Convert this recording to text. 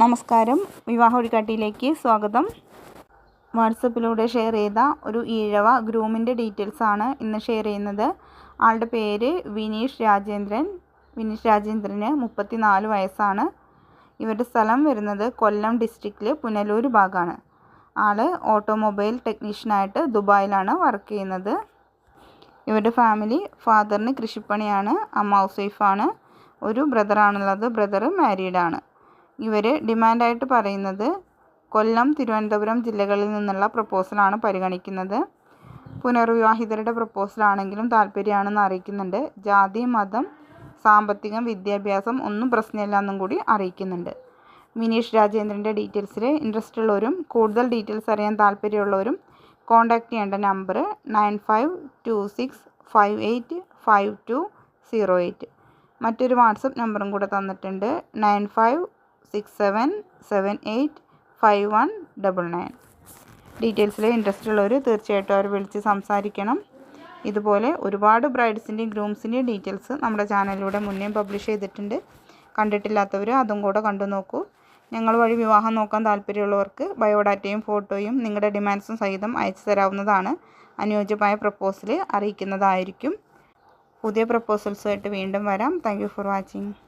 നമസ്കാരം. വിവാഹ ഒഴിക്കാട്ടിയിലേക്ക് സ്വാഗതം. വാട്സപ്പിലൂടെ ഷെയർ ചെയ്ത ഒരു ഈഴവ ഗ്രൂമിന്റെ ഡീറ്റെയിൽസ് ആണ് ഇന്ന് ഷെയർ ചെയ്യുന്നത്. ആളുടെ പേര് വിനീഷ് രാജേന്ദ്രൻ. വിനീഷ് രാജേന്ദ്രന് മുപ്പത്തി നാല് വയസ്സാണ്. ഇവരുടെ സ്ഥലം വരുന്നത് കൊല്ലം ഡിസ്ട്രിക്റ്റിൽ പുനലൂർ ഭാഗമാണ് ആൾ ഓട്ടോമൊബൈൽ ടെക്നീഷ്യനായിട്ട് ദുബായിലാണ് വർക്ക് ചെയ്യുന്നത്. ഇവരുടെ ഫാമിലി ഫാദറിന് കൃഷിപ്പണിയാണ്. അമ്മ ഹൗസ് വൈഫാണ്. ഒരു ബ്രദറാണുള്ളത്. ബ്രദർ മാരീഡാണ്. ഇവർ ഡിമാൻഡായിട്ട് പറയുന്നത് കൊല്ലം തിരുവനന്തപുരം ജില്ലകളിൽ നിന്നുള്ള പ്രപ്പോസലാണ് പരിഗണിക്കുന്നത്. പുനർവിവാഹിതരുടെ പ്രപ്പോസലാണെങ്കിലും താല്പര്യമാണെന്ന് അറിയിക്കുന്നുണ്ട്. ജാതി മതം സാമ്പത്തികം വിദ്യാഭ്യാസം ഒന്നും പ്രശ്നമില്ല എന്നും കൂടി അറിയിക്കുന്നുണ്ട്. വിനീഷ് രാജേന്ദ്രന്റെ ഡീറ്റെയിൽസിൽ ഇൻട്രസ്റ്റ് ഉള്ളവരും കൂടുതൽ ഡീറ്റെയിൽസ് അറിയാൻ താല്പര്യമുള്ളവരും കോൺടാക്റ്റ് ചെയ്യേണ്ട number nine five two six five eight five two zero eight. മറ്റൊരു വാട്സപ്പ് നമ്പറും കൂടെ തന്നിട്ടുണ്ട് nine five six seven seven eight five one double nine ഡീറ്റെയിൽസിൽ interest ഉള്ളവർ തീർച്ചയായിട്ടും അവർ വിളിച്ച് സംസാരിക്കണം. ഇതുപോലെ ഒരുപാട് ബ്രൈഡ്സിന്റെയും ഗ്രൂംസിന്റെയും ഡീറ്റെയിൽസ് നമ്മുടെ ചാനലിലൂടെ മുന്നേ പബ്ലിഷ് ചെയ്തിട്ടുണ്ട്. കണ്ടിട്ടില്ലാത്തവർ അതും കൂടെ കണ്ടു നോക്കൂ. ഞങ്ങൾ വഴി വിവാഹം നോക്കാൻ താല്പര്യമുള്ളവർക്ക് ബയോഡാറ്റയും ഫോട്ടോയും നിങ്ങളുടെ ഡിമാൻഡ്സും സഹിതം അയച്ചു തരാവുന്നതാണ്. അനുയോജ്യമായ പ്രപ്പോസൽ അറിയിക്കുന്നതായിരിക്കും. പുതിയ പ്രപ്പോസൽസുമായിട്ട് വീണ്ടും വരാം. Thank for watching.